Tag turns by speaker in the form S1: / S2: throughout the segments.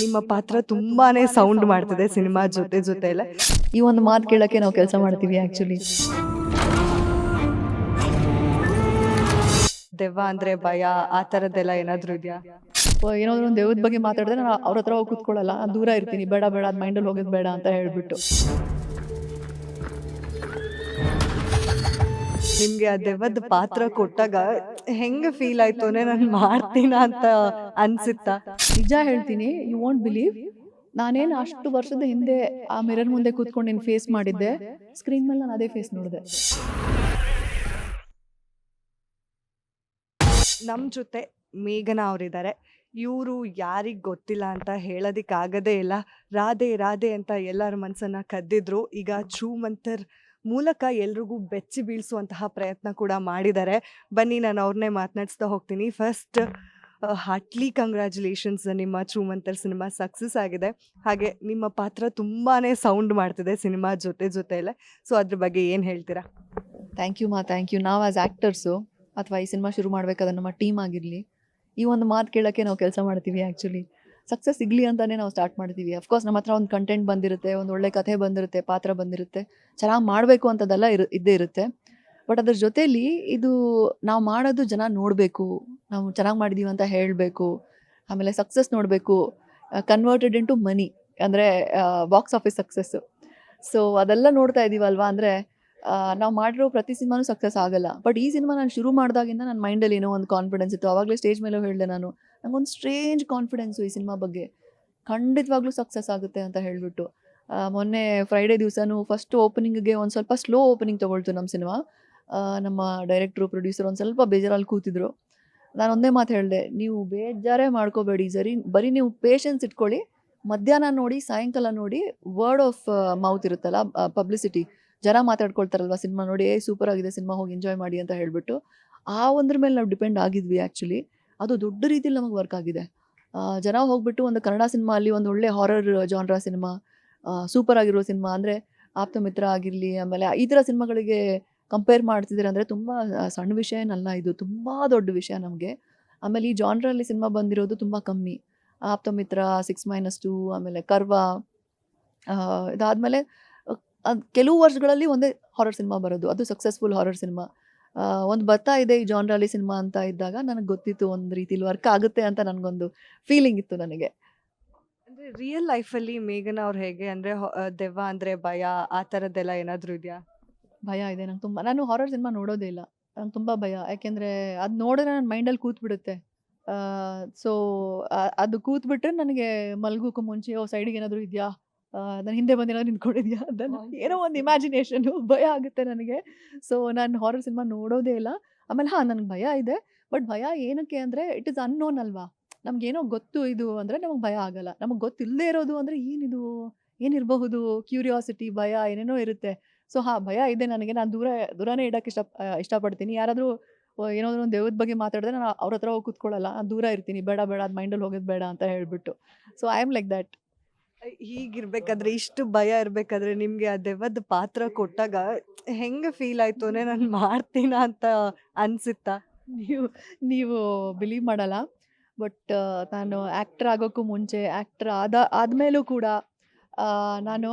S1: ನಿಮ್ಮ ಪಾತ್ರ ತುಂಬಾನೇ ಸೌಂಡ್ ಮಾಡ್ತಿದೆ ಸಿನಿಮಾ ಜೊತೆ ಜೊತೆ ಎಲ್ಲ.
S2: ಈ ಒಂದು ಮಾತು ಕೇಳಕ್ಕೆ ನಾವು ಕೆಲಸ ಮಾಡ್ತೀವಿ ಆ್ಯಕ್ಚುಲಿ
S1: ದೆವ್ವ ಅಂದ್ರೆ ಭಯ ಆ ತರದ್ದೆಲ್ಲ ಏನಾದ್ರೂ ಇದೆಯಾ?
S2: ಏನಾದ್ರು ಒಂದು ದೇವದ ಬಗ್ಗೆ ಮಾತಾಡಿದ್ರೆ ನಾನು ಅವ್ರ ಹತ್ರ ಹೋಗಿ ಕೂತ್ಕೊಳ್ಳಲ್ಲ ನಾನು ದೂರ ಇರ್ತೀನಿ ಬೇಡ ಬೇಡ ಅದು ಮೈಂಡಲ್ಲಿ ಹೋಗೋದು ಬೇಡ ಅಂತ ಹೇಳ್ಬಿಟ್ಟು.
S1: ನಿಮ್ಗೆ ಆ ದೆವ್ವದ ಪಾತ್ರ ಕೊಟ್ಟಾಗ ಹೆಂಗ ಫೀಲ್ ಆಯ್ತು ಅಂದ್ರೆ ನಾನು ಮಾಡ್ತೀನ ಅಂತ ಅನ್ಸಿತ್ತಾ?
S2: ನಿಜ ಹೇಳ್ತೀನಿ ಯು ವಾಂಟ್ ಬಿಲೀವ್ ನಾನೇನು ಅಷ್ಟು ವರ್ಷದ ಹಿಂದೆ ಆ ಮಿರರ್ ಮುಂದೆ ಕೂತ್ಕೊಂಡು ನೀನು ಫೇಸ್ ಮಾಡಿದ್ದೆ. ಸ್ಕ್ರೀನ್ ಮೇಲೆ ನಾನು ಅದೇ ಫೇಸ್ ನೋಡಿದೆ.
S1: ನಮ್ ಜೊತೆ ಮೇಘನ ಅವರಿದ್ದಾರೆ ಇವರು ಯಾರಿಗ್ ಗೊತ್ತಿಲ್ಲ ಅಂತ ಹೇಳೋದಿಕ್ಕಾಗದೇ ಇಲ್ಲ. ರಾಧೆ ರಾಧೆ ಅಂತ ಎಲ್ಲರ ಮನಸ್ಸನ್ನ ಕದ್ದಿದ್ರು. ಈಗ ಚೂ ಮಂತರ್ ಮೂಲಕ ಎಲ್ರಿಗೂ ಬೆಚ್ಚಿ ಬೀಳಿಸುವಂತಹ ಪ್ರಯತ್ನ ಕೂಡ ಮಾಡಿದ್ದಾರೆ. ಬನ್ನಿ ನಾನು ಅವ್ರನ್ನೇ ಮಾತನಾಡಿಸ್ತಾ ಹೋಗ್ತೀನಿ. ಫಸ್ಟ್ ಹಾರ್ಟ್ಲಿ ಕಂಗ್ರ್ಯಾಚುಲೇಷನ್ಸ್ ನಿಮ್ಮ ಚೂಮಂತರ್ ಮಂತರ್ ಸಿನಿಮಾ ಸಕ್ಸಸ್ ಆಗಿದೆ. ಹಾಗೆ ನಿಮ್ಮ ಪಾತ್ರ ತುಂಬಾ ಸೌಂಡ್ ಮಾಡ್ತಿದೆ ಸಿನಿಮಾ ಜೊತೆ ಜೊತೆಯಲ್ಲೇ. ಸೊ ಅದ್ರ ಬಗ್ಗೆ ಏನು ಹೇಳ್ತೀರಾ?
S2: ಥ್ಯಾಂಕ್ ಯು ಮಾ ಥ್ಯಾಂಕ್ ಯು ನಾವು ಆ್ಯಸ್ ಆ್ಯಕ್ಟರ್ಸು ಅಥವಾ ಈ ಸಿನಿಮಾ ಶುರು ಮಾಡಬೇಕಾದ್ರೆ ನಮ್ಮ ಟೀಮ್ ಆಗಿರಲಿ, ಈ ಒಂದು ಮಾತು ಕೇಳೋಕ್ಕೆ ನಾವು ಕೆಲಸ ಮಾಡ್ತೀವಿ ಆ್ಯಕ್ಚುಲಿ ಸಕ್ಸಸ್ ಸಿಗಲಿ ಅಂತಲೇ ನಾವು ಸ್ಟಾರ್ಟ್ ಮಾಡ್ತೀವಿ. ಅಫ್ಕೋರ್ಸ್ ನಮ್ಮ ಹತ್ರ ಒಂದು ಕಂಟೆಂಟ್ ಬಂದಿರುತ್ತೆ, ಒಂದು ಒಳ್ಳೆ ಕಥೆ ಬಂದಿರುತ್ತೆ, ಪಾತ್ರ ಬಂದಿರುತ್ತೆ. ಚೆನ್ನಾಗಿ ಮಾಡಬೇಕು ಅಂತದೆಲ್ಲ ಇರು, ಇದ್ದೇ ಇರುತ್ತೆ. ಬಟ್ ಅದ್ರ ಜೊತೇಲಿ ಇದು ನಾವು ಮಾಡೋದು ಜನ ನೋಡಬೇಕು. ನಾವು ಚೆನ್ನಾಗಿ ಮಾಡಿದ್ದೀವಿ ಅಂತ ಹೇಳಬೇಕು. ಆಮೇಲೆ ಸಕ್ಸಸ್ ನೋಡಬೇಕು. ಕನ್ವರ್ಟೆಡ್ ಇಂಟು ಮನಿ ಅಂದರೆ ಬಾಕ್ಸ್ ಆಫೀಸ್ ಸಕ್ಸಸ್ಸು ಸೊ ಅದೆಲ್ಲ ನೋಡ್ತಾ ಇದ್ದೀವಲ್ವಾ ಅಂದರೆ ನಾವು ಮಾಡಿರೋ ಪ್ರತಿ ಸಿನಿಮಾನೂ ಸಕ್ಸಸ್ ಆಗಲ್ಲ. ಬಟ್ ಈ ಸಿನಿಮಾ ನಾನು ಶುರು ಮಾಡಿದಾಗಿಂದ ನನ್ನ ಮೈಂಡಲ್ಲಿ ಏನೋ ಒಂದು ಕಾನ್ಫಿಡೆನ್ಸ್ ಇತ್ತು. ಆವಾಗಲೇ ಸ್ಟೇಜ್ ಮೇಲೆ ಹೇಳಿದೆ ನಾನು. ನಂಗೊಂದು ಸ್ಟ್ರೇಂಜ್ ಕಾನ್ಫಿಡೆನ್ಸು ಈ ಸಿನಿಮಾ ಬಗ್ಗೆ. ಖಂಡಿತವಾಗ್ಲೂ ಸಕ್ಸಸ್ ಆಗುತ್ತೆ ಅಂತ ಹೇಳಿಬಿಟ್ಟು. ಮೊನ್ನೆ ಫ್ರೈಡೇ ದಿವಸನೂ ಫಸ್ಟ್ ಓಪನಿಂಗ್ಗೆ ಒಂದು ಸ್ವಲ್ಪ ಸ್ಲೋ ಓಪನಿಂಗ್ ತೊಗೊಳ್ತು ನಮ್ಮ ಸಿನಿಮಾ ನಮ್ಮ ಡೈರೆಕ್ಟ್ರು ಪ್ರೊಡ್ಯೂಸರ್ ಒಂದು ಸ್ವಲ್ಪ ಬೇಜಾರಲ್ಲಿ ಕೂತಿದ್ರು. ನಾನು ಒಂದೇ ಮಾತು ಹೇಳಿದೆ, ನೀವು ಬೇಜಾರೇ ಮಾಡ್ಕೋಬೇಡಿ, ಸರಿ, ಬರೀ ನೀವು ಪೇಷನ್ಸ್ ಇಟ್ಕೊಳ್ಳಿ, ಮಧ್ಯಾಹ್ನ ನೋಡಿ, ಸಾಯಂಕಾಲ ನೋಡಿ ವರ್ಡ್ ಆಫ್ ಮೌತ್ ಇರುತ್ತಲ್ಲ ಪಬ್ಲಿಸಿಟಿ ಜನ ಮಾತಾಡ್ಕೊಳ್ತಾರಲ್ವ ಸಿನಿಮಾ ನೋಡಿ, ಏ ಸೂಪರ್ ಆಗಿದೆ ಸಿನಿಮಾ ಹೋಗಿ ಎಂಜಾಯ್ ಮಾಡಿ ಅಂತ ಹೇಳಿಬಿಟ್ಟು. ಆ ಒಂದ್ರ ಮೇಲೆ ನಾವು ಡಿಪೆಂಡ್ ಆಗಿದ್ವಿ ಆ್ಯಕ್ಚುಲಿ ಅದು ದೊಡ್ಡ ರೀತಿಯಲ್ಲಿ ನಮಗೆ ವರ್ಕ್ ಆಗಿದೆ. ಜನ ಹೋಗ್ಬಿಟ್ಟು ಒಂದು ಕನ್ನಡ ಸಿನಿಮಾ ಅಲ್ಲಿ ಒಂದು ಒಳ್ಳೆ ಹಾರರ್ ಜಾನ್ರಾ ಸಿನಿಮಾ ಸೂಪರ್ ಆಗಿರೋ ಸಿನಿಮಾ ಅಂದರೆ ಆಪ್ತ ಮಿತ್ರ ಆಗಿರಲಿ, ಆಮೇಲೆ ಈ ಥರ ಸಿನಿಮಾಗಳಿಗೆ ಕಂಪೇರ್ ಮಾಡ್ತಿದ್ದೀರ ಅಂದರೆ ತುಂಬ ಸಣ್ಣ ವಿಷಯ ಏನಲ್ಲ ಇದು, ತುಂಬ ದೊಡ್ಡ ವಿಷಯ ನಮಗೆ. ಆಮೇಲೆ ಈ ಜಾನ್ರಲ್ಲಿ ಸಿನಿಮಾ ಬಂದಿರೋದು ತುಂಬ ಕಮ್ಮಿ. Aapta Mitra six minus two ಆಮೇಲೆ ಕರ್ವ ಇದಾದಮೇಲೆ ಕೆಲವು ವರ್ಷಗಳಲ್ಲಿ ಒಂದೇ ಹಾರರ್ ಸಿನಿಮಾ ಬರೋದು, ಅದು ಸಕ್ಸಸ್ಫುಲ್ ಹಾರರ್ ಸಿನಿಮಾ ಒಂದು ಬರ್ತಾ ಇದೆ ಈ ಜಾನ್ರಲ್ಲಿ ಸಿನಿಮಾ ಅಂತ ಇದ್ದಾಗ ನನಗೆ ಗೊತ್ತಿತ್ತು ಒಂದು ರೀತಿಲಿ ವರ್ಕ್ ಆಗುತ್ತೆ ಅಂತ ನನಗೊಂದು ಫೀಲಿಂಗ್ ಇತ್ತು ನನಗೆ.
S1: ಅಂದರೆ ರಿಯಲ್ ಲೈಫಲ್ಲಿ ಮೇಘನ ಅವ್ರು ಹೇಗೆ? ಅಂದರೆ ದೆವ್ವ ಅಂದರೆ ಭಯ ಆ ಥರದ್ದೆಲ್ಲ ಏನಾದರೂ ಇದೆಯಾ?
S2: ಭಯ ಇದೆ ನಂಗೆ ತುಂಬ. ನಾನು ಹಾರರ್ ಸಿನಿಮಾ ನೋಡೋದೇ ಇಲ್ಲ. ನಂಗೆ ತುಂಬ ಭಯ. ಯಾಕೆಂದರೆ ಅದು ನೋಡಿದ್ರೆ ನನ್ನ ಮೈಂಡಲ್ಲಿ ಕೂತ್ಬಿಡುತ್ತೆ. ಸೊ ಅದು ಕೂತ್ಬಿಟ್ರೆ ನನಗೆ ಮಲಗೋಕ್ಕೂ ಮುಂಚೆ ಓ ಸೈಡಿಗೆ ಏನಾದರೂ ಇದೆಯಾ? ನಾನು ಹಿಂದೆ ಬಂದು ಏನಾದ್ರು ನಿಂತ್ಕೊಂಡಿದ್ಯಾ ಅಂತ ಏನೋ ಒಂದು ಇಮ್ಯಾಜಿನೇಷನ್ ಭಯ ಆಗುತ್ತೆ ನನಗೆ. ಸೊ ನಾನು ಹಾರರ್ ಸಿನಿಮಾ ನೋಡೋದೇ ಇಲ್ಲ. ಆಮೇಲೆ ಹಾಂ ನನಗೆ ಭಯ ಇದೆ. ಬಟ್ ಭಯ ಏನಕ್ಕೆ ಅಂದರೆ ಇಟ್ ಇಸ್ ಅನ್ನೋನ್ ಅಲ್ವಾ? ನಮಗೇನೋ ಗೊತ್ತು ಇದು ಅಂದರೆ ನಮಗೆ ಭಯ ಆಗಲ್ಲ. ನಮಗೆ ಗೊತ್ತಿಲ್ಲದೆ ಇರೋದು ಅಂದರೆ ಏನಿದು? ಏನಿರಬಹುದು? ಕ್ಯೂರಿಯಾಸಿಟಿ ಭಯ ಏನೇನೋ ಇರುತ್ತೆ. ಸೊ ಹಾಂ ಭಯ ಇದೆ ನನಗೆ. ನಾನು ದೂರ ದೂರನೇ ಇಡೋಕ್ಕೆ ಇಷ್ಟ ಇಷ್ಟಪಡ್ತೀನಿ. ಯಾರಾದರೂ ಏನಾದರೂ ಒಂದು ದೇವದ ಬಗ್ಗೆ ಮಾತಾಡಿದ್ರೆ ನಾನು ಅವ್ರ ಹತ್ರ ಹೋಗಿ ಕೂತ್ಕೊಳ್ಳಲ್ಲ. ನಾನು ದೂರ ಇರ್ತೀನಿ. ಬೇಡ ಬೇಡ ಅದು ಮೈಂಡಲ್ಲಿ ಹೋಗೋದು ಬೇಡ ಅಂತ ಹೇಳ್ಬಿಟ್ಟು. So I am like that
S1: ಹೀಗಿರ್ಬೇಕಾದ್ರೆ ಇಷ್ಟು ಭಯ ಇರ್ಬೇಕಾದ್ರೆ ನಿಮ್ಗೆ ಆ ದೆವ್ವದ ಪಾತ್ರ ಕೊಟ್ಟಾಗ ಹೆಂಗ ಫೀಲ್ ಆಯ್ತು ನಾನು ಮಾಡ್ತೀನ ಅಂತ ಅನ್ಸಿತ್ತಾ?
S2: ನೀವು ನೀವು ಬಿಲೀವ್ ಮಾಡಲ್ಲ ಬಟ್ ನಾನು ಆ್ಯಕ್ಟರ್ ಆಗೋಕ್ಕೂ ಮುಂಚೆ ಆ್ಯಕ್ಟರ್ ಆದ, ಆದಮೇಲೂ ಕೂಡ ನಾನು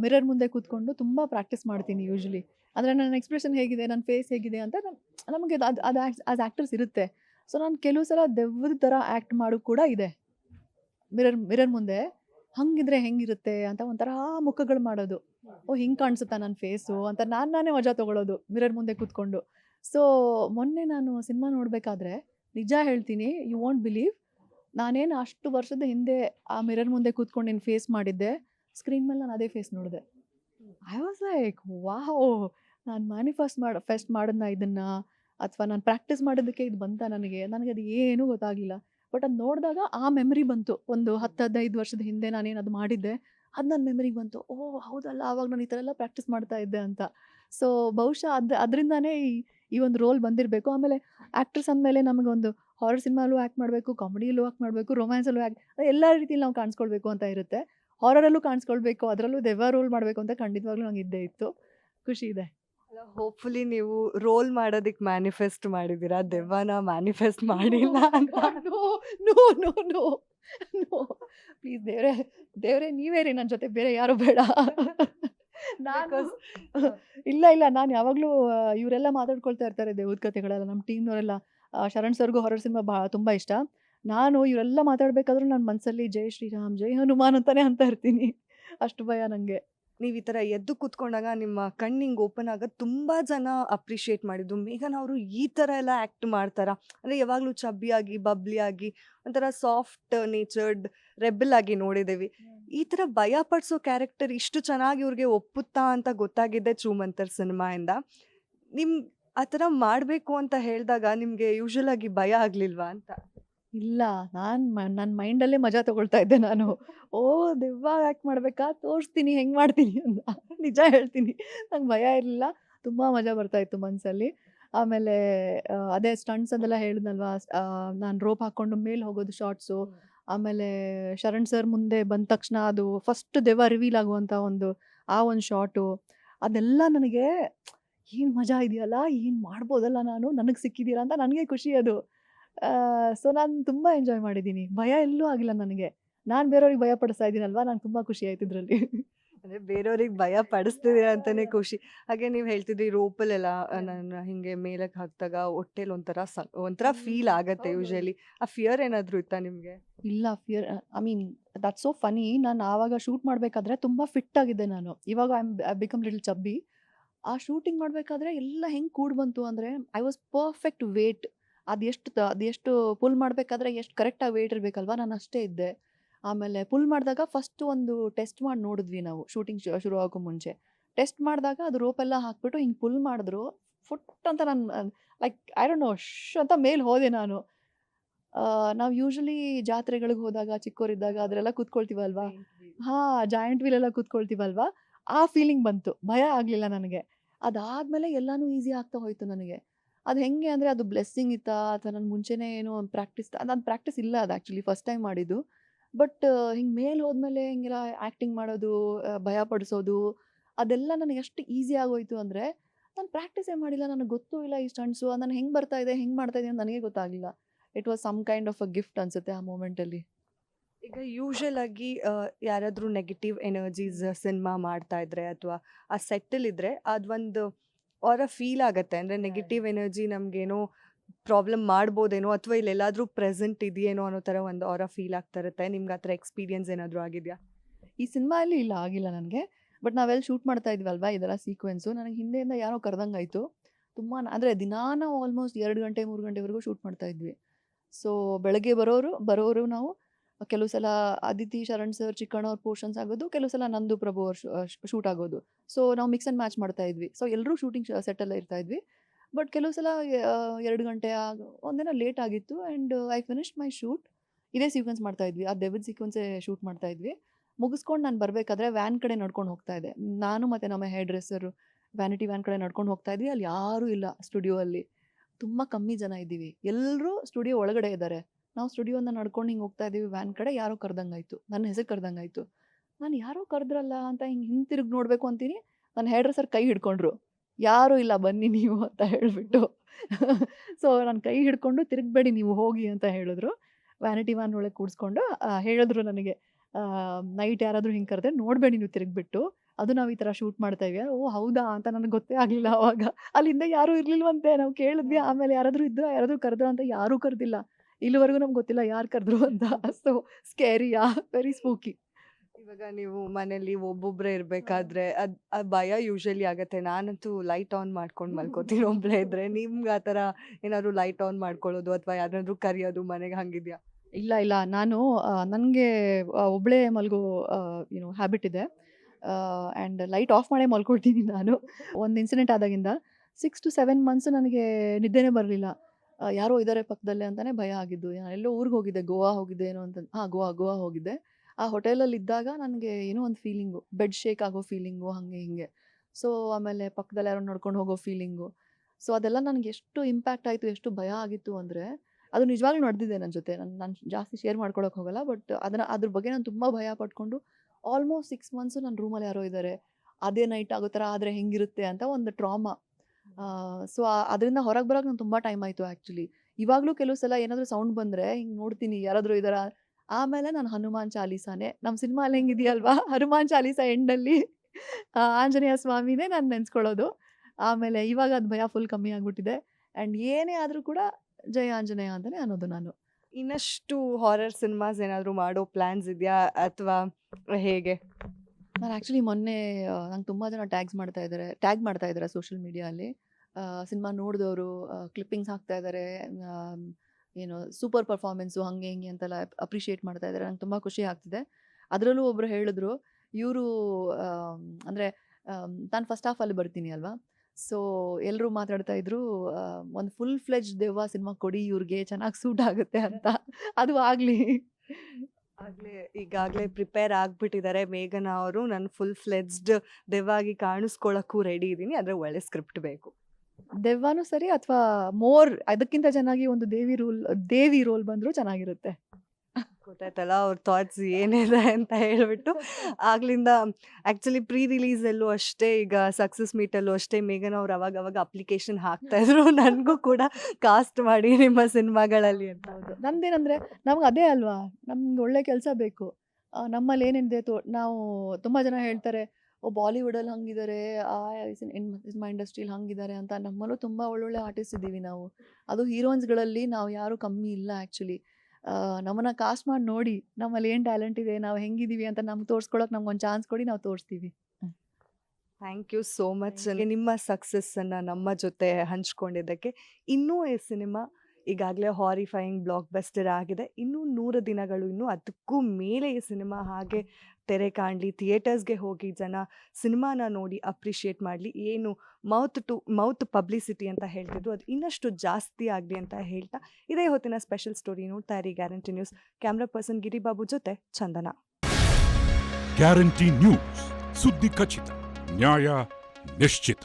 S2: ಮಿರರ್ ಮುಂದೆ ಕೂತ್ಕೊಂಡು ತುಂಬ ಪ್ರಾಕ್ಟೀಸ್ ಮಾಡ್ತೀನಿ ಯೂಶ್ವಲಿ ಅಂದರೆ ನನ್ನ ಎಕ್ಸ್ಪ್ರೆಷನ್ ಹೇಗಿದೆ ನನ್ನ ಫೇಸ್ ಹೇಗಿದೆ ಅಂತ ನಮ್- ನಮಗೆ ಅದು ಅದು ಆ್ಯಸ್ ಆ್ಯಕ್ಟರ್ಸ್ ಇರುತ್ತೆ. ಸೊ ನಾನು ಕೆಲವು ಸಲ ದೆವ್ವದ ಥರ ಆ್ಯಕ್ಟ್ ಮಾಡೋ ಕೂಡ ಇದೆ. ಮಿರರ್ ಮಿರರ್ ಮುಂದೆ. ಹಂಗಿದ್ರೆ ಹೆಂಗಿರುತ್ತೆ ಅಂತ ಒಂಥರ ಮುಖಗಳು ಮಾಡೋದು. ಓ, ಹಿಂಗೆ ಕಾಣಿಸುತ್ತಾ ನನ್ನ ಫೇಸು ಅಂತ ನಾನು ನಾನೇ ವಜಾ ತೊಗೊಳೋದು, ಮಿರರ್ ಮುಂದೆ ಕೂತ್ಕೊಂಡು. ಸೊ ಮೊನ್ನೆ ನಾನು ಸಿನಿಮಾ ನೋಡಬೇಕಾದ್ರೆ ನಿಜ ಹೇಳ್ತೀನಿ ಯು ವಾಂಟ್ ಬಿಲೀವ್ ನಾನೇನು ಅಷ್ಟು ವರ್ಷದ ಹಿಂದೆ ಆ ಮಿರರ್ ಮುಂದೆ ಕೂತ್ಕೊಂಡು ನೀನು ಫೇಸ್ ಮಾಡಿದ್ದೆ ಸ್ಕ್ರೀನ್ ಮೇಲೆ ನಾನು ಅದೇ ಫೇಸ್ ನೋಡಿದೆ. ಐ ವಾಸ್ ಲೈಕ್ ವಾಹ್ ನಾನು ಮ್ಯಾನಿಫೆಸ್ಟ್ ಮಾಡಿ ಫೆಸ್ಟ್ ಮಾಡಿದ್ನ ಇದನ್ನು, ಅಥವಾ ನಾನು ಪ್ರಾಕ್ಟೀಸ್ ಮಾಡೋದಕ್ಕೆ ಇದು ಬಂತ ನನಗೆ? ನನಗೆ ಅದು ಏನೂ ಗೊತ್ತಾಗಲಿಲ್ಲ. ಬಟ್ ಅದು ನೋಡಿದಾಗ ಆ ಮೆಮರಿ ಬಂತು. ಒಂದು ಹತ್ತು ಹದಿನೈದು ವರ್ಷದ ಹಿಂದೆ ನಾನೇನು ಅದು ಮಾಡಿದ್ದೆ, ಅದು ನನ್ನ ಮೆಮರಿಗೆ ಬಂತು. ಓ, ಹೌದಲ್ಲ ಆವಾಗ ನಾನು ಈ ಥರ ಎಲ್ಲ ಪ್ರಾಕ್ಟೀಸ್ ಮಾಡ್ತಾ ಇದ್ದೆ ಅಂತ. ಸೊ ಬಹುಶಃ ಅದು, ಅದರಿಂದನೇ ಈ ಈ ಒಂದು ರೋಲ್ ಬಂದಿರಬೇಕು. ಆಮೇಲೆ ಆ್ಯಕ್ಟ್ರಸ್ ಅಂದಮೇಲೆ ನಮಗೊಂದು ಹಾರರ್ ಸಿನಿಮಾಲೂ ಆ್ಯಕ್ಟ್ ಮಾಡಬೇಕು ಕಾಮಿಡಿಯಲ್ಲೂ ಆ್ಯಕ್ಟ್ ಮಾಡಬೇಕು ರೊಮ್ಯಾನ್ಸಲ್ಲೂ ಆ್ಯಕ್ಟ್ ಎಲ್ಲ ರೀತಿಯಲ್ಲಿ ನಾವು ಕಾಣಿಸ್ಕೊಳ್ಬೇಕು ಅಂತ ಇರುತ್ತೆ. ಹಾರರಲ್ಲೂ ಕಾಣಿಸ್ಕೊಳ್ಬೇಕು, ಅದರಲ್ಲೂ ದೆವ್ವ ರೋಲ್ ಮಾಡಬೇಕು ಅಂತ ಖಂಡಿತವಾಗ್ಲೂ ನಂಗೆ ಇದ್ದೇ ಇತ್ತು. ಖುಷಿ ಇದೆ.
S1: ಹೋಪ್ಫುಲಿ ನೀವು ರೋಲ್ ಮಾಡೋದಕ್ಕೆ ಮ್ಯಾನಿಫೆಸ್ಟ್ ಮಾಡಿದ್ದೀರಾ? ದೆವ್ವನ ಮ್ಯಾನಿಫೆಸ್ಟ್ ಮಾಡಿಲ್ಲ ಅಂತ?
S2: No no no no no please ದೇವ್ರೆ ದೇವ್ರೆ ನೀವೇ ರೀ ನನ್ನ ಜೊತೆ ಬೇರೆ ಯಾರು ಬೇಡ. ನಾನು ಇಲ್ಲ ಇಲ್ಲ ನಾನು ಯಾವಾಗಲೂ ಇವರೆಲ್ಲ ಮಾತಾಡ್ಕೊಳ್ತಾ ಇರ್ತಾರೆ ದೇವ್ರ ಕಥೆಗಳೆಲ್ಲ ನಮ್ಮ ಟೀಮ್ನವರೆಲ್ಲ ಶರಣ್ ಸರ್ಗೂ ಹೊರರ್ ಸಿನಿಮಾ ಬಾ ತುಂಬ ಇಷ್ಟ. ನಾನು ಇವರೆಲ್ಲ ಮಾತಾಡ್ಬೇಕಾದ್ರೂ ನನ್ನ ಮನಸ್ಸಲ್ಲಿ ಜೈ ಶ್ರೀರಾಮ್ ಜೈ ಹನುಮಾನ್ ಅಂತಾನೆ ಅಂತ ಇರ್ತೀನಿ. ಅಷ್ಟು ಭಯ ನನಗೆ
S1: ನೀವು ಈ ಥರ ಎದ್ದು ಕೂತ್ಕೊಂಡಾಗ ನಿಮ್ಮ ಕಣ್ಣಿಂಗ್ ಓಪನ್ ಆಗೋದು ತುಂಬ ಜನ ಅಪ್ರಿಷಿಯೇಟ್ ಮಾಡಿದ್ದು. ಮೇಘನ ಅವರು ಈ ಥರ ಎಲ್ಲ ಆ್ಯಕ್ಟ್ ಮಾಡ್ತಾರ? ಅಂದರೆ ಯಾವಾಗಲೂ ಚಬ್ಬಿಯಾಗಿ ಬಬ್ಲಿಯಾಗಿ ಒಂಥರ ಸಾಫ್ಟ್ ನೇಚರ್ಡ್ ರೆಬಲ್ ಆಗಿ ನೋಡಿದ್ದೀವಿ ಈ ಥರ ಭಯ ಪಡಿಸೋ ಕ್ಯಾರೆಕ್ಟರ್ ಇಷ್ಟು ಚೆನ್ನಾಗಿ ಇವ್ರಿಗೆ ಒಪ್ಪುತ್ತಾ ಅಂತ ಗೊತ್ತಾಗಿದ್ದೆ ಚೂಮಂತರ್ ಸಿನಿಮಾಯಿಂದ ನಿಮ್ಮ ಆ ಥರ ಮಾಡಬೇಕು ಅಂತ ಹೇಳಿದಾಗ ನಿಮಗೆ ಯೂಶಲ್ ಆಗಿ ಭಯ ಆಗಲಿಲ್ವಾ ಅಂತ?
S2: ಇಲ್ಲ ನಾನು ನನ್ನ ಮೈಂಡಲ್ಲೇ ಮಜಾ ತಗೊಳ್ತಾ ಇದ್ದೆ ನಾನು. ಓ ದೆವ್ವ ಆ್ಯಕ್ಟ್ ಮಾಡಬೇಕಾ? ತೋರಿಸ್ತೀನಿ ಹೆಂಗೆ ಮಾಡ್ತೀನಿ ಅಂತ. ನಿಜ ಹೇಳ್ತೀನಿ. ನಂಗೆ ಭಯ ಇರಲಿಲ್ಲ. ತುಂಬ ಮಜಾ ಬರ್ತಾ ಇತ್ತು ಮನಸ್ಸಲ್ಲಿ ಆಮೇಲೆ ಅದೇ ಸ್ಟಂಟ್ಸ್ ಅಂತೆಲ್ಲ ಹೇಳಿದ್ನಲ್ವಾ? ನಾನು ರೋಪ್ ಹಾಕ್ಕೊಂಡು ಮೇಲೆ ಹೋಗೋದು ಶಾರ್ಟ್ಸು ಆಮೇಲೆ ಶರಣ್ ಸರ್ ಮುಂದೆ ಬಂದ ತಕ್ಷಣ ಅದು ಫಸ್ಟ್ ದೆವ್ವ ರಿವೀಲ್ ಆಗುವಂಥ ಒಂದು ಆ ಒಂದು ಶಾಟು ಅದೆಲ್ಲ ನನಗೆ ಏನು ಮಜಾ ಇದೆಯಲ್ಲ? ಏನು ಮಾಡ್ಬೋದಲ್ಲ ನಾನು? ನನಗೆ ಸಿಕ್ಕಿದ್ದೀರಾ ಅಂತ ನನಗೆ ಖುಷಿ ಅದು. ಸೊ ನಾನು ತುಂಬ ಎಂಜಾಯ್ ಮಾಡಿದ್ದೀನಿ. ಭಯ ಎಲ್ಲೂ ಆಗಿಲ್ಲ ನನಗೆ. ನಾನು ಬೇರೆಯವ್ರಿಗೆ ಭಯ ಪಡಿಸ್ತಾ ಇದ್ದೀನಲ್ವಾ? ನಾನು ತುಂಬ ಖುಷಿ ಆಯ್ತು ಇದರಲ್ಲಿ.
S1: ಅಂದ್ರೆ ಬೇರೆಯವ್ರಿಗೆ ಭಯ ಪಡಿಸ್ತಿದ್ದೀರ ಅಂತಾನೆ ಖುಷಿ. ಹಾಗೆ ನೀವು ಹೇಳ್ತಿದ್ರಿ ರೋಪಲ್ಲೆಲ್ಲ ನನ್ನ ಹಿಂಗೆ ಮೇಲಕ್ಕೆ ಹಾಕಿದಾಗ ಹೊಟ್ಟೆಲಿ ಒಂಥರ ಸ ಒಂಥರ ಫೀಲ್ ಆಗತ್ತೆ. ಯೂಶಲಿ ಆ ಫಿಯರ್ ಏನಾದರೂ ಇತ್ತಾ ನಿಮಗೆ?
S2: ಇಲ್ಲ fear I mean that so funny ನಾನು ಆವಾಗ ಶೂಟ್ ಮಾಡಬೇಕಾದ್ರೆ ತುಂಬ ಫಿಟ್ ಆಗಿದ್ದೆ ನಾನು. ಇವಾಗ I am become little chubby ಆ ಶೂಟಿಂಗ್ ಮಾಡಬೇಕಾದ್ರೆ ಎಲ್ಲ ಹೆಂಗೆ ಕೂಡ್ ಬಂತು ಅಂದರೆ ಐ ವಾಸ್ ಪರ್ಫೆಕ್ಟ್ ವೇಟ್ ಅದೆಷ್ಟು ಅದೆಷ್ಟು ಪುಲ್ ಮಾಡಬೇಕಾದ್ರೆ ಎಷ್ಟು ಕರೆಕ್ಟಾಗಿ ವೇಟ್ ಇರಬೇಕಲ್ವಾ? ನಾನು ಅಷ್ಟೇ ಇದ್ದೆ. ಆಮೇಲೆ ಪುಲ್ ಮಾಡಿದಾಗ ಫಸ್ಟ್ ಒಂದು ಟೆಸ್ಟ್ ಮಾಡಿ ನೋಡಿದ್ವಿ ನಾವು ಶೂಟಿಂಗ್ ಶುರು ಆಗೋ ಮುಂಚೆ. ಟೆಸ್ಟ್ ಮಾಡಿದಾಗ ಅದು ರೋಪೆಲ್ಲ ಹಾಕ್ಬಿಟ್ಟು ಹಿಂಗೆ ಪುಲ್ ಮಾಡಿದ್ರು. ಫುಟ್ ಅಂತ ನಾನು ಲೈಕ್ ಐ ಡೋಂಟ್ ನೋ ಶ್ ಅಂತ ಮೇಲೆ ಹೋದೆ ನಾನು. ನಾವು ಯೂಶ್ವಲಿ ಜಾತ್ರೆಗಳಿಗೆ ಹೋದಾಗ ಚಿಕ್ಕವರಿದ್ದಾಗ ಅದರೆಲ್ಲ ಕೂತ್ಕೊಳ್ತೀವಲ್ವಾ? ಹಾ ಜಾಯಿಂಟ್ ವೀಲ್ ಎಲ್ಲ ಕೂತ್ಕೊಳ್ತೀವಲ್ವಾ? ಆ ಫೀಲಿಂಗ್ ಬಂತು. ಭಯ ಆಗಲಿಲ್ಲ ನನಗೆ. ಅದಾದಮೇಲೆ ಎಲ್ಲನೂ ಈಸಿ ಆಗ್ತಾ ಹೋಯ್ತು ನನಗೆ. ಅದು ಹೆಂಗೆ ಅಂದರೆ ಅದು ಬ್ಲೆಸ್ಸಿಂಗ್ ಇತ್ತಾ? ಅಥವಾ ನಾನು ಮುಂಚೆನೇ ಏನೋ ಒಂದು ಪ್ರಾಕ್ಟೀಸ್ ನಾನು ಪ್ರಾಕ್ಟೀಸ್ ಇಲ್ಲ ಅದು ಆ್ಯಕ್ಚುಲಿ ಫಸ್ಟ್ ಟೈಮ್ ಮಾಡಿದ್ದು. ಬಟ್ ಹಿಂಗೆ ಮೇಲೆ ಹೋದ್ಮೇಲೆ ಹಿಂಗೆಲ್ಲ ಆ್ಯಕ್ಟಿಂಗ್ ಮಾಡೋದು ಭಯ ಪಡಿಸೋದು, ಅದೆಲ್ಲ ನನಗೆ ಎಷ್ಟು ಈಸಿ ಆಗೋಯ್ತು ಅಂದರೆ ನಾನು ಪ್ರಾಕ್ಟೀಸೇ ಮಾಡಿಲ್ಲ. ನನಗೆ ಗೊತ್ತೂ ಇಲ್ಲ ಈ ಸ್ಟಂಟ್ಸು. ನಾನು ಹೆಂಗೆ ಬರ್ತಾ ಇದೆ, ಹೆಂಗೆ ಮಾಡ್ತಾ ಇದೆ ಅಂತ ನನಗೆ ಗೊತ್ತಾಗಲಿಲ್ಲ. It was some kind of a gift ಅನ್ಸುತ್ತೆ ಆ ಮೂಮೆಂಟಲ್ಲಿ
S1: ಈಗ ಯೂಶಲ್ ಆಗಿ ಯಾರಾದರೂ ಯಾರಾದ್ರೂ ನೆಗೆಟಿವ್ ಎನರ್ಜೀಸ್ ಸಿನಿಮಾ ಮಾಡ್ತಾ ಇದ್ರೆ ಅಥವಾ ಆ ಸೆಟ್ಟಲ್ ಇದ್ರೆ ಅದೊಂದು ಅವರ ಫೀಲ್ ಆಗುತ್ತೆ. ಅಂದರೆ ನೆಗೆಟಿವ್ ಎನರ್ಜಿ ನಮಗೇನೋ ಪ್ರಾಬ್ಲಮ್ ಮಾಡ್ಬೋದೇನೋ ಅಥವಾ ಇಲ್ಲೆಲ್ಲಾದರೂ ಪ್ರೆಸೆಂಟ್ ಇದೆಯೇನೋ ಅನ್ನೋ ಥರ ಒಂದು ಅವರ ಫೀಲ್ ಆಗ್ತಾ ಇರುತ್ತೆ. ನಿಮ್ಗೆ ಆ ಥರ ಎಕ್ಸ್ಪೀರಿಯನ್ಸ್ ಏನಾದರೂ ಆಗಿದೆಯಾ?
S2: ಈ ಸಿನಿಮಾಲಿ ಇಲ್ಲ ಆಗಿಲ್ಲ ನನಗೆ. ಬಟ್ ನಾವೆಲ್ಲ ಶೂಟ್ ಮಾಡ್ತಾ ಇದ್ವಲ್ವಾ ಇದೆಲ್ಲ ಸೀಕ್ವೆನ್ಸು ನನಗೆ ಹಿಂದೆಯಿಂದ ಯಾರೋ ಕರೆದಂಗೆ ಆಯಿತು. ತುಂಬ ಅಂದರೆ ದಿನಾನ ಆಲ್ಮೋಸ್ಟ್ ಎರಡು ಗಂಟೆ ಮೂರು ಗಂಟೆವರೆಗೂ ಶೂಟ್ ಮಾಡ್ತಾ ಇದ್ವಿ. ಸೊ ಬೆಳಗ್ಗೆ ಬರೋರು ಬರೋರು ನಾವು ಕೆಲವು ಸಲ ಅದಿತಿ ಶರಣ್ ಸರ್ ಚಿಕ್ಕಣ್ಣ ಅವ್ರ ಪೋರ್ಷನ್ಸ್ ಆಗೋದು, ಕೆಲವು ಸಲ ನಂದು ಪ್ರಭು ಅವ್ರ ಶೂಟ್ ಆಗೋದು. ಸೊ ನಾವು ಮಿಕ್ಸ್ ಆ್ಯಂಡ್ ಮ್ಯಾಚ್ ಮಾಡ್ತಾ ಇದ್ವಿ. ಸೊ ಎಲ್ಲರೂ ಶೂಟಿಂಗ್ ಸೆಟ್ಟೆಲ್ಲ ಇರ್ತಾ ಇದ್ವಿ. ಬಟ್ ಕೆಲವು ಸಲ ಎರಡು ಗಂಟೆ ಒಂದಿನ ಲೇಟ್ ಆಗಿತ್ತು and I finish my shoot ಇದೇ ಸೀಕ್ವೆನ್ಸ್ ಮಾಡ್ತಾ ಇದ್ವಿ. ಆ ದೆವ್ವದ ಸೀಕ್ವೆನ್ಸೇ ಶೂಟ್ ಮಾಡ್ತಾ ಇದ್ವಿ. ಮುಗಿಸ್ಕೊಂಡು ನಾನು ಬರಬೇಕಾದ್ರೆ ವ್ಯಾನ್ ಕಡೆ ನಡ್ಕೊಂಡು ಹೋಗ್ತಾ ಇದ್ದೆ. ನಾನು ಮತ್ತು ನಮ್ಮ ಹೇರ್ ಡ್ರೆಸ್ಸರು ವ್ಯಾನಿಟಿ ವ್ಯಾನ್ ಕಡೆ ನಡ್ಕೊಂಡು ಹೋಗ್ತಾ ಇದ್ವಿ. ಅಲ್ಲಿ ಯಾರೂ ಇಲ್ಲ ಸ್ಟುಡಿಯೋ ಅಲ್ಲಿ. ತುಂಬ ಕಮ್ಮಿ ಜನ ಇದ್ದೀವಿ. ಎಲ್ಲರೂ ಸ್ಟುಡಿಯೋ ಒಳಗಡೆ ಇದ್ದಾರೆ. ನಾವು ಸ್ಟುಡಿಯೋನ ನಡ್ಕೊಂಡು ಹಿಂಗೆ ಹೋಗ್ತಾ ಇದ್ದೀವಿ ವ್ಯಾನ್ ಕಡೆ ಯಾರೋ ಕರೆದಂಗಾಯ್ತು. ನನ್ನ ಹೆಸರು ಕರೆದಂಗಾಯ್ತು. ನಾನು ಯಾರೋ ಕರೆದ್ರಲ್ಲ ಅಂತ ಹಿಂಗೆ ಹಿಂತಿರುಗಿ ನೋಡಬೇಕು ಅಂತೀನಿ. ನನ್ನ ಹೇಳ್ರ ಸರ್ ಕೈ ಹಿಡ್ಕೊಂಡ್ರು. ಯಾರೂ ಇಲ್ಲ ಬನ್ನಿ ನೀವು ಅಂತ ಹೇಳಿಬಿಟ್ಟು. ಸೊ ನಾನು ಕೈ ಹಿಡ್ಕೊಂಡು ತಿರುಗಬೇಡಿ ನೀವು ಹೋಗಿ ಅಂತ ಹೇಳಿದ್ರು. ವ್ಯಾನಿಟಿ ವ್ಯಾನ್ ಒಳಗೆ ಕೂಡಿಸ್ಕೊಂಡು ಹೇಳಿದ್ರು ನನಗೆ ನೈಟ್ ಯಾರಾದರೂ ಹಿಂಗೆ ಕರೆದ್ರೆ ನೋಡಬೇಡಿ ನೀವು ತಿರುಗಿಬಿಟ್ಟು. ಅದು ನಾವು ಈ ಥರ ಶೂಟ್ ಮಾಡ್ತಾ ಇದ್ದೀವಿ ಓ ಹೌದಾ ಅಂತ ನನಗೆ ಗೊತ್ತೇ ಆಗಲಿಲ್ಲ ಅವಾಗ. ಅಲ್ಲಿಂದ ಯಾರೂ ಇರಲಿಲ್ವಂತೆ. ನಾವು ಕೇಳಿದ್ವಿ ಆಮೇಲೆ ಯಾರಾದರೂ ಇದ್ರ ಯಾರಾದರೂ ಕರೆದ್ರು ಅಂತ ಯಾರೂ ಕರೆದಿಲ್ಲ. ಇಲ್ಲಿವರೆಗೂ ನಮ್ಗೆ ಗೊತ್ತಿಲ್ಲ ಯಾರು ಕರೆದ್ರು ಅಂತ. ಸೊ ಸ್ಕೇರಿಯಾ ವೆರಿ ಸ್ಪೂಕಿ
S1: ಇವಾಗ ನೀವು ಮನೇಲಿ ಒಬ್ಬೊಬ್ಬರೇ ಇರಬೇಕಾದ್ರೆ ಅದು ಆ ಭಯ ಯೂಶಲಿ ಆಗುತ್ತೆ. ನಾನಂತೂ ಲೈಟ್ ಆನ್ ಮಾಡ್ಕೊಂಡು ಮಲ್ಕೋತೀನಿ ಒಬ್ಬಳೇ ಇದ್ರೆ. ನಿಮ್ಗೆ ಆ ಥರ ಏನಾದ್ರು ಲೈಟ್ ಆನ್ ಮಾಡ್ಕೊಳ್ಳೋದು ಅಥವಾ ಯಾರಾದ್ರೂ ಕರೆಯೋದು ಮನೆಗೆ ಹಂಗಿದ್ಯಾ?
S2: ಇಲ್ಲ ಇಲ್ಲ. ನಾನು ನನಗೆ ಒಬ್ಬಳೇ ಮಲ್ಗೋ ಏನು ಹ್ಯಾಬಿಟ್ ಇದೆ. ಆ್ಯಂಡ್ ಲೈಟ್ ಆಫ್ ಮಾಡೇ ಮಲ್ಕೊಳ್ತೀನಿ ನಾನು. ಒಂದು ಇನ್ಸಿಡೆಂಟ್ ಆದಾಗಿಂದ. ಸಿಕ್ಸ್ ಟು ಸೆವೆನ್ ಮಂತ್ಸ್ ನನಗೆ ನಿದ್ದೆನೇ ಬರಲಿಲ್ಲ. ಯಾರೋ ಇದ್ದಾರೆ ಪಕ್ಕದಲ್ಲೇ ಅಂತಾನೆ ಭಯ ಆಗಿದ್ದು ಎಲ್ಲೋ ಊರಿಗೆ ಹೋಗಿದ್ದೆ, ಗೋವಾ ಹೋಗಿದ್ದೆ ಏನೋ ಅಂತ. ಹಾಂ, ಗೋವಾ ಗೋವಾ ಹೋಗಿದ್ದೆ. ಆ ಹೋಟೆಲಲ್ಲಿ ಇದ್ದಾಗ ನನಗೆ ಏನೋ ಒಂದು ಫೀಲಿಂಗು, ಬೆಡ್ ಶೇಕ್ ಆಗೋ ಫೀಲಿಂಗು, ಹಾಗೆ ಹಿಂಗೆ. ಸೊ, ಆಮೇಲೆ ಪಕ್ಕದಲ್ಲಿ ಯಾರೋ ನೋಡ್ಕೊಂಡು ಹೋಗೋ ಫೀಲಿಂಗು. ಸೊ, ಅದೆಲ್ಲ ನನಗೆ ಎಷ್ಟು ಇಂಪ್ಯಾಕ್ಟ್ ಆಯಿತು, ಎಷ್ಟು ಭಯ ಆಗಿತ್ತು ಅಂದರೆ, ಅದು ನಿಜವಾಗ್ಲೂ ನಡೆದಿದೆ ನನ್ನ ಜೊತೆ. ನಾನು ನಾನು ಜಾಸ್ತಿ ಶೇರ್ ಮಾಡ್ಕೊಳಕ್ಕೆ ಹೋಗಲ್ಲ ಬಟ್ ಅದನ್ನು, ಅದ್ರ ಬಗ್ಗೆ ನಾನು ತುಂಬ ಭಯ ಪಟ್ಕೊಂಡು ಆಲ್ಮೋಸ್ಟ್ ಸಿಕ್ಸ್ ಮಂತ್ಸು ನನ್ನ ರೂಮಲ್ಲಿ ಯಾರೋ ಇದ್ದಾರೆ ಅದೇ ನೈಟ್ ಆಗೋ ಥರ ಆದರೆ ಹೆಂಗಿರುತ್ತೆ ಅಂತ ಒಂದು ಟ್ರಾಮಾ ಸೊ ಅದರಿಂದ ಹೊರಗೆ ಬರೋಕೆ ನಂಗೆ ತುಂಬ ಟೈಮ್ ಆಯಿತು ಆ್ಯಕ್ಚುಲಿ ಇವಾಗಲೂ ಕೆಲವು ಸಲ ಏನಾದರೂ ಸೌಂಡ್ ಬಂದರೆ ಹಿಂಗೆ ನೋಡ್ತೀನಿ ಯಾರಾದರೂ ಇದ್ದಾರಾ ಆಮೇಲೆ ನಾನು ಹನುಮಾನ್ ಚಾಲೀಸಾನೇ. ನಮ್ಮ ಸಿನಿಮಾ ಅಲ್ಲಿ ಹೆಂಗಿದೆಯಲ್ವಾ? ಹನುಮಾನ್ ಚಾಲೀಸ ಎಂಡಲ್ಲಿ? ಆಂಜನೇಯ ಸ್ವಾಮಿನೇ ನಾನು ನೆನೆಸ್ಕೊಳ್ಳೋದು. ಆಮೇಲೆ ಇವಾಗ ಅದು ಭಯ ಫುಲ್ ಕಮ್ಮಿ ಆಗಿಬಿಟ್ಟಿದೆ. ಆ್ಯಂಡ್ ಏನೇ ಆದರೂ ಕೂಡ ಜಯ ಆಂಜನೇಯ ಅಂತಲೇ ಅನ್ನೋದು ನಾನು.
S1: ಇನ್ನಷ್ಟು ಹಾರರ್ ಸಿನಿಮಾಸ್ ಏನಾದರೂ ಮಾಡೋ ಪ್ಲ್ಯಾನ್ಸ್ ಇದೆಯಾ? ಅಥವಾ ಹೇಗೆ?
S2: ನಾನು ಆ್ಯಕ್ಚುಲಿ ಮೊನ್ನೆ ನಂಗೆ ತುಂಬ ಜನ ಟ್ಯಾಗ್ಸ್ ಮಾಡ್ತಾ ಇದ್ದಾರೆ ಟ್ಯಾಗ್ ಮಾಡ್ತಾ ಇದ್ದಾರೆ ಸೋಷಿಯಲ್ ಮೀಡಿಯಲ್ಲಿ ಸಿನಿಮಾ ನೋಡಿದವರು ಕ್ಲಿಪ್ಪಿಂಗ್ಸ್ ಹಾಕ್ತಾ ಇದ್ದಾರೆ ಏನು ಸೂಪರ್ ಪರ್ಫಾರ್ಮೆನ್ಸು ಹಂಗೆ ಹಿಂಗೆ ಅಂತೆಲ್ಲ ಅಪ್ರಿಷಿಯೇಟ್ ಮಾಡ್ತಾ ಇದ್ದಾರೆ ನಂಗೆ ತುಂಬ ಖುಷಿ ಆಗ್ತಿದೆ. ಅದರಲ್ಲೂ ಒಬ್ಬರು ಹೇಳಿದ್ರು, ಇವರು ಅಂದರೆ ನಾನು ಫಸ್ಟ್ ಆಫ್ ಅಲ್ಲಿ ಬರ್ತೀನಿ ಅಲ್ವಾ? ಸೊ ಎಲ್ಲರೂ ಮಾತಾಡ್ತಾ ಇದ್ರು ಒಂದು ಫುಲ್ ಫ್ಲೆಜ್ ದೆವ್ವ ಸಿನಿಮಾ ಕೊಡಿ, ಇವ್ರಿಗೆ ಚೆನ್ನಾಗಿ ಸೂಟ್ ಆಗುತ್ತೆ ಅಂತ. ಅದು ಆಗಲಿ.
S1: ಆಗಲೇ, ಈಗಾಗಲೇ ಪ್ರಿಪೇರ್ ಆಗಿಬಿಟ್ಟಿದ್ದಾರೆ ಮೇಘನಾ ಅವರು. ನಾನು ಫುಲ್ ಫ್ಲೆಜ್ಡ್ ದೆವ್ವಾಗಿ ಕಾಣಿಸ್ಕೊಳ್ಳೋಕ್ಕೂ ರೆಡಿ ಇದ್ದೀನಿ ಆದರೆ ಒಳ್ಳೆ ಸ್ಕ್ರಿಪ್ಟ್ ಬೇಕು.
S2: ದೆವ್ವನೂ ಸರಿ ಅಥವಾ ಮೋರ್ ಅದಕ್ಕಿಂತ ಚೆನ್ನಾಗಿ ಒಂದು ದೇವಿ ರೋಲ್ ದೇವಿ ರೋಲ್ ಬಂದರೂ ಚೆನ್ನಾಗಿರುತ್ತೆ.
S1: ಗೊತ್ತಾಯ್ತಲ್ಲ ಅವ್ರ ಥಾಟ್ಸ್ ಏನಿದೆ ಅಂತ ಹೇಳ್ಬಿಟ್ಟು ಆಗ್ಲಿಂದ ಆ್ಯಕ್ಚುಲಿ ಪ್ರೀ ರಿಲೀಸಲ್ಲೂ ಅಷ್ಟೇ ಈಗ ಸಕ್ಸಸ್ ಮೀಟಲ್ಲೂ ಅಷ್ಟೇ ಮೇಘನ್ ಅವ್ರು ಅವಾಗ ಅವಾಗ ಅಪ್ಲಿಕೇಶನ್ ಹಾಕ್ತಾ ಇದ್ರು. ನನಗೂ ಕೂಡ ಕಾಸ್ಟ್ ಮಾಡಿ ನಿಮ್ಮ ಸಿನಿಮಾಗಳಲ್ಲಿ ಅಂತ.
S2: ಹೌದು. ನಂದೇನಂದ್ರೆ ನಮ್ಗೆ ಅದೇ ಅಲ್ವಾ? ನಮ್ಗೆ ಒಳ್ಳೆ ಕೆಲಸ ಬೇಕು. ನಮ್ಮಲ್ಲಿ ಏನಿದೆ ತೋ ನಾವು ತುಂಬ ಜನ ಹೇಳ್ತಾರೆ ಓ ಬಾಲಿವುಡಲ್ಲಿ ಹಂಗಿದ್ದಾರೆ ಆ ಸಿನಿಮಾ ಇಂಡಸ್ಟ್ರಿಲಿ ಹಂಗಿದ್ದಾರೆ ಅಂತ ನಮ್ಮಲ್ಲೂ ತುಂಬ ಒಳ್ಳೊಳ್ಳೆ ಆರ್ಟಿಸ್ಟ್ ಇದ್ದೀವಿ ನಾವು. ಅದು ಹೀರೋಯಿನ್ಸ್ಗಳಲ್ಲಿ ನಾವು ಯಾರು ಕಮ್ಮಿ ಇಲ್ಲ ಆ್ಯಕ್ಚುಲಿ ನಮ್ಮನ್ನ ಕಾಸ್ಟ್ ಮಾಡಿ ನೋಡಿ ನಮ್ಮಲ್ಲಿ ಏನು ಟ್ಯಾಲೆಂಟ್ ಇದೆ ನಾವು ಹೆಂಗಿದೀವಿ ಅಂತ ನಮ್ಗೆ ತೋರಿಸ್ಕೊಳಕ್ಕೆ ನಮ್ಗೆ ಒಂದು ಚಾನ್ಸ್ ಕೊಡಿ ನಾವು ತೋರಿಸ್ತೀವಿ.
S1: Thank you so much. ನಿಮ್ಮ ಸಕ್ಸಸ್ಸನ್ನು ನಮ್ಮ ಜೊತೆ ಹಂಚ್ಕೊಂಡಿದ್ದಕ್ಕೆ. ಇನ್ನೂ ಈ ಸಿನಿಮಾ ಈಗಾಗಲೇ ಹಾರಿಫೈಯಿಂಗ್ ಬ್ಲಾಕ್ ಬಸ್ಟರ್ ಆಗಿದೆ. ಇನ್ನೂ ನೂರು ದಿನಗಳು, ಇನ್ನೂ ಅದಕ್ಕೂ ಮೇಲೆ ಈ ಸಿನಿಮಾ ಹಾಗೆ ತೆರೆ ಕಾಣಲಿ, ಥಿಯೇಟರ್ಸ್ಗೆ ಹೋಗಿ ಜನ ಸಿನಿಮಾನ ನೋಡಿ ಅಪ್ರಿಷಿಯೇಟ್ ಮಾಡಲಿ. ಏನು ಮೌತ್ ಟು ಮೌತ್ ಪಬ್ಲಿಸಿಟಿ ಅಂತ ಹೇಳ್ತಿದ್ರು, ಅದು ಇನ್ನಷ್ಟು ಜಾಸ್ತಿ ಆಗಲಿ ಅಂತ ಹೇಳ್ತಾ ಇದೇ ಹೊತ್ತಿನ ಸ್ಪೆಷಲ್ ಸ್ಟೋರಿ ನೋಡ್ತಾ ಇರಿ Guarantee News camera person Giribabu ಜೊತೆ ಚಂದನ.
S3: ಗ್ಯಾರಂಟಿ ನ್ಯೂಸ್ ಸುದ್ದಿ ಖಚಿತ, ನ್ಯಾಯ ನಿಶ್ಚಿತ.